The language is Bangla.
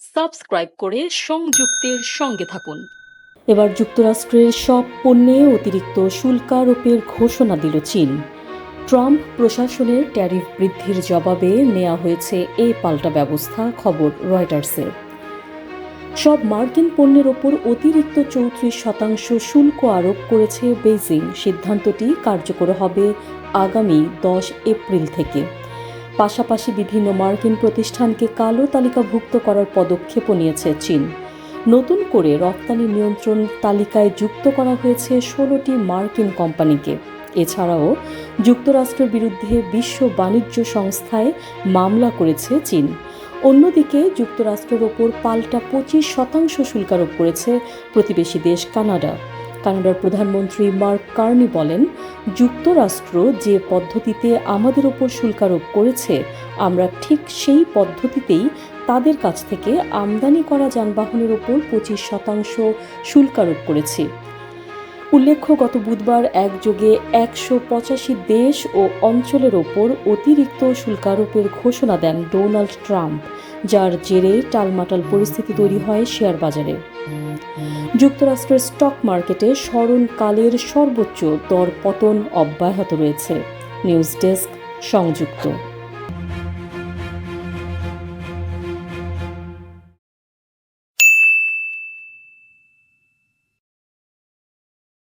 সাবস্ক্রাইব করে সংযুক্তের সঙ্গে থাকুন। এবার যুক্তরাষ্ট্রের সব পণ্যে অতিরিক্ত শুল্ক আরোপের ঘোষণা দিল চীন। ট্রাম্প প্রশাসনের ট্যারিফ বৃদ্ধির জবাবে নেওয়া হয়েছে এই পাল্টা ব্যবস্থা, খবর রয়টার্সের সব মার্কিন পণ্যের ওপর অতিরিক্ত চৌত্রিশ শতাংশ শুল্ক আরোপ করেছে বেইজিং। সিদ্ধান্তটি কার্যকর হবে আগামী দশ এপ্রিল থেকে। পাশাপাশি বিভিন্ন মার্কিন প্রতিষ্ঠানকে কালো তালিকাভুক্ত করার পদক্ষেপও নিয়েছে চীন। নতুন করে রপ্তানি নিয়ন্ত্রণ তালিকায় যুক্ত করা হয়েছে ষোলোটি মার্কিন কোম্পানিকে। এছাড়াও যুক্তরাষ্ট্রের বিরুদ্ধে বিশ্ব বাণিজ্য সংস্থায় মামলা করেছে চীন। অন্যদিকে যুক্তরাষ্ট্রের ওপর পাল্টা পঁচিশ শতাংশ শুল্কারোপ করেছে প্রতিবেশী দেশ কানাডা। কানাডার প্রধানমন্ত্রী মার্ক কার্নি বলেন, যুক্তরাষ্ট্র যে পদ্ধতিতে আমাদের ওপর শুল্কারোপ করেছে, আমরা ঠিক সেই পদ্ধতিতেই তাদের কাছ থেকে আমদানি করা যানবাহনের ওপর পঁচিশ শতাংশ শুল্কারোপ করেছি। উল্লেখ্য, গত বুধবার একযোগে একশো পঁচাশি দেশ ও অঞ্চলের ওপর অতিরিক্ত শুল্কারোপের ঘোষণা দেন ডোনাল্ড ট্রাম্প, যার জেরে টালমাটাল পরিস্থিতি তৈরি হয় শেয়ার বাজারে। যুক্তরাষ্ট্রের স্টক মার্কেটে স্মরণকালের সর্বোচ্চ দর পতন অব্যাহত রয়েছে। নিউজ ডেস্ক সংযুক্ত।